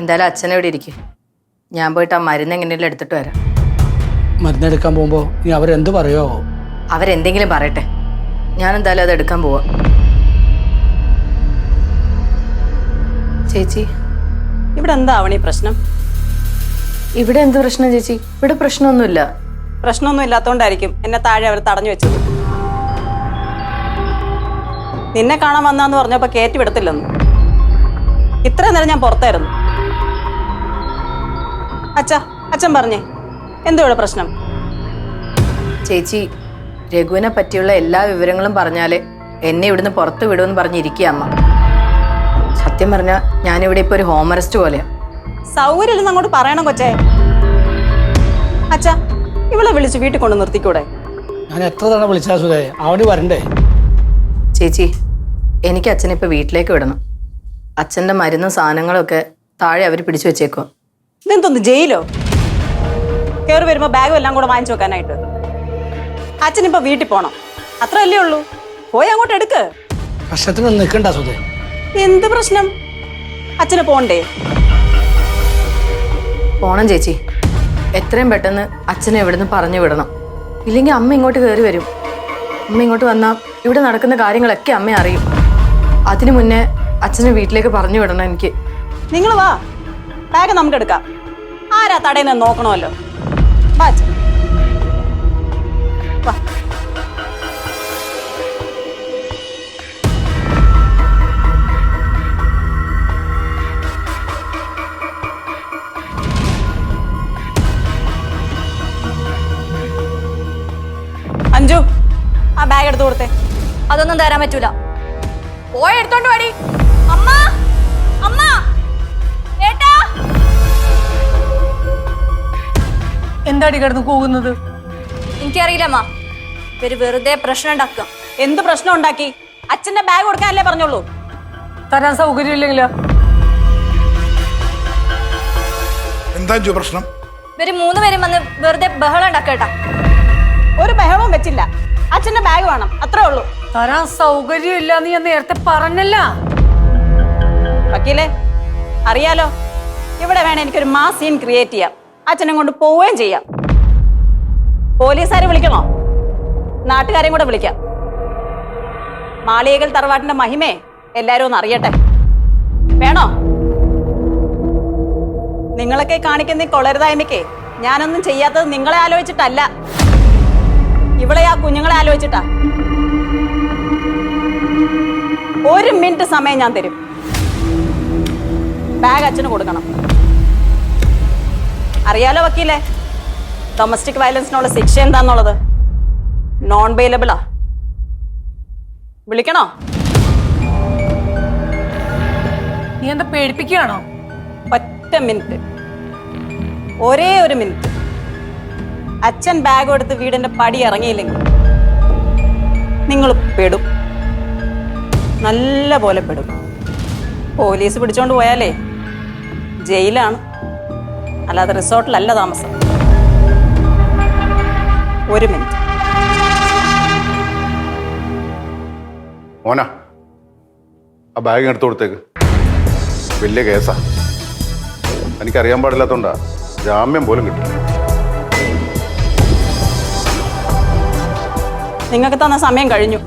എന്തായാലും അച്ഛനെ ഇവിടെ ഇരിക്കും? ഞാൻ പോയിട്ട് ആ മരുന്ന് എങ്ങനെയെങ്കിലും എടുത്തിട്ട് വരാം. മരുന്നെടുക്കാൻ പോകുമ്പോൾ ഇനി അവരെന്ത് പറയോ? അവരെന്തെങ്കിലും പറയട്ടെ. ഞാൻ എന്തായാലും അത് എടുക്കാൻ പോവാ. ചേച്ചി. ഇവിടെ എന്താ ഈ പ്രശ്നം? ഇവിടെ എന്ത് പ്രശ്നം ചേച്ചി? ഇവിടെ പ്രശ്നമൊന്നുമില്ല. പ്രശ്നമൊന്നും ഇല്ലാത്തോണ്ടായിരിക്കും എന്നെ താഴെ അവർ തടഞ്ഞു വെച്ചത്. നിന്നെ കാണാൻ വന്നാന്ന് പറഞ്ഞപ്പോ കയറ്റി വിടത്തില്ലെന്ന്. ഇത്രയും നേരം ഞാൻ പുറത്തായിരുന്നു. അച്ഛാ അച്ഛൻ പറഞ്ഞേ. എന്തോ ഇവിടെ പ്രശ്നം? ചേച്ചി രഘുവിനെ പറ്റിയുള്ള എല്ലാ വിവരങ്ങളും പറഞ്ഞാലേ എന്നെ ഇവിടുന്ന് പുറത്ത് വിടുമെന്ന് പറഞ്ഞിരിക്കുക അമ്മ. സത്യം പറഞ്ഞാൽ ഞാനിവിടെ ഇപ്പോൾ ഒരു ഹോം അറസ്റ്റ് പോലെയാ. സൗകര്യമില്ലെന്ന് അങ്ങോട്ട് പറയണം കൊച്ചേ. അച്ഛാ ഇവളെ വിളിച്ച് വീട്ടിൽ കൊണ്ട് നിർത്തിക്കൂടെ? ഞാൻ എത്ര തവണ വിളിച്ചാ സുധേ? അവന് വരണ്ടേ? ചേച്ചി എനിക്ക് അച്ഛനെ ഇപ്പോൾ വീട്ടിലേക്ക് വിടണം. അച്ഛന്റെ മരുന്നും സാധനങ്ങളും ഒക്കെ താഴെ അവർ പിടിച്ചു വെച്ചേക്കുക ഇതെന്തോന്ന് ജയിലോ? കയറി വരുമ്പോ ബാഗും എല്ലാം കൂടെ വാങ്ങിച്ചു വെക്കാനായിട്ട്. അച്ഛനിപ്പോ വീട്ടിൽ പോണം. അത്രയല്ലേ ഉള്ളൂ. പോയി അങ്ങോട്ട് എടുക്ക്. പ്രശ്നത്തിനൊന്നും നിൽക്കണ്ട സുധേ. എന്ത് പ്രശ്നം? അച്ഛന് പോണ്ടേ? പോണം ചേച്ചി. എത്രയും പെട്ടെന്ന് അച്ഛനെ ഇവിടുന്ന് പറഞ്ഞു വിടണം. ഇല്ലെങ്കിൽ അമ്മ ഇങ്ങോട്ട് കയറി വരും. അമ്മ ഇങ്ങോട്ട് വന്നാൽ ഇവിടെ നടക്കുന്ന കാര്യങ്ങളൊക്കെ അമ്മ അറിയും. അതിനു മുന്നേ അച്ഛനെ വീട്ടിലേക്ക് പറഞ്ഞു വിടണം എനിക്ക്. നിങ്ങൾ വാ. ബാഗ് നമുക്ക് എടുക്കാം. ആരാ തടയുന്ന നോക്കണമല്ലോ. അഞ്ജു ആ ബാഗ് എടുത്തു കൊടുത്തേ. അതൊന്നും തരാൻ പറ്റൂല. പോയെടുത്തോണ്ട് വാടി. അമ്മ! എന്താടി കിടന്ന് പോകുന്നത് എനിക്കറിയില്ല അമ്മ. ഇവർ വെറുതെ പ്രശ്നം ഉണ്ടാക്കുക. എന്ത് പ്രശ്നം ഉണ്ടാക്കി? അച്ഛന്റെ ബാഗ് കൊടുക്കാനല്ലേ പറഞ്ഞോളൂ. തരാൻ സൗകര്യമില്ലെങ്കിലോ? എന്താ പ്രശ്നം? ഇവർ മൂന്ന് പേരും വന്ന് വെറുതെ ബഹളം ഉണ്ടാക്കട്ടാ. ഒരു ബഹളവും വെച്ചില്ല. അച്ഛന്റെ ബാഗ് വേണം അത്രേ ഉള്ളൂ. തരാൻ സൗകര്യമില്ല നീ ഞാൻ നേരത്തെ പറഞ്ഞല്ല. വക്കീലേ അറിയാലോ. ഇവിടെ വേണം എനിക്കൊരു മാസ് സീൻ ക്രിയേറ്റ് ചെയ്യാം. അച്ഛനെ കൊണ്ട് പോവുകയും ചെയ്യാം. പോലീസുകാരെ വിളിക്കണോ? നാട്ടുകാരെയും കൂടെ വിളിക്കാം. മാളികകൾ തറവാട്ടിന്റെ മഹിമേ എല്ലാരും ഒന്ന് അറിയട്ടെ. വേണോ? നിങ്ങളൊക്കെ കാണിക്കുന്ന ഈ കൊളരുതായ്മയ്ക്ക് ഞാനൊന്നും ചെയ്യാത്തത് നിങ്ങളെ ആലോചിച്ചിട്ടല്ല. ഇവിടെ ആ കുഞ്ഞുങ്ങളെ ആലോചിച്ചിട്ടാ. ഒരു മിനിറ്റ് സമയം ഞാൻ തരും. ബാഗ് അച്ഛന് കൊടുക്കണം. അറിയാലോ വക്കീലേ? ഡൊമസ്റ്റിക് വയലൻസിനുള്ള ശിക്ഷ എന്താന്നുള്ളത്? നോൺ ബെയിലബിളാ വിളിക്കണോ? നീ എന്താ പേടിപ്പിക്കുകയാണോ? ഒറ്റ മിനിറ്റ് ഒരേ ഒരു മിനിറ്റ് അച്ഛൻ ബാഗ് എടുത്ത് വീടിന്റെ പടി ഇറങ്ങിയില്ലെങ്കിൽ നിങ്ങൾ പെടും. നല്ല പോലെ പെടും. പോലീസ് പിടിച്ചോണ്ട് പോയാലേ ജയിലാണ്. അല്ലാതെ റിസോർട്ടിലല്ല താമസം. ഒരു മിനിറ്റ്. മോന ആ ബാഗ് എടുത്തു കൊടുത്തേക്ക്. വലിയ കേസാ. എനിക്കറിയാൻ പാടില്ലാത്തോണ്ടാ ജാമ്യം പോലും കിട്ടും. നിങ്ങൾക്ക് തന്ന സമയം കഴിഞ്ഞു.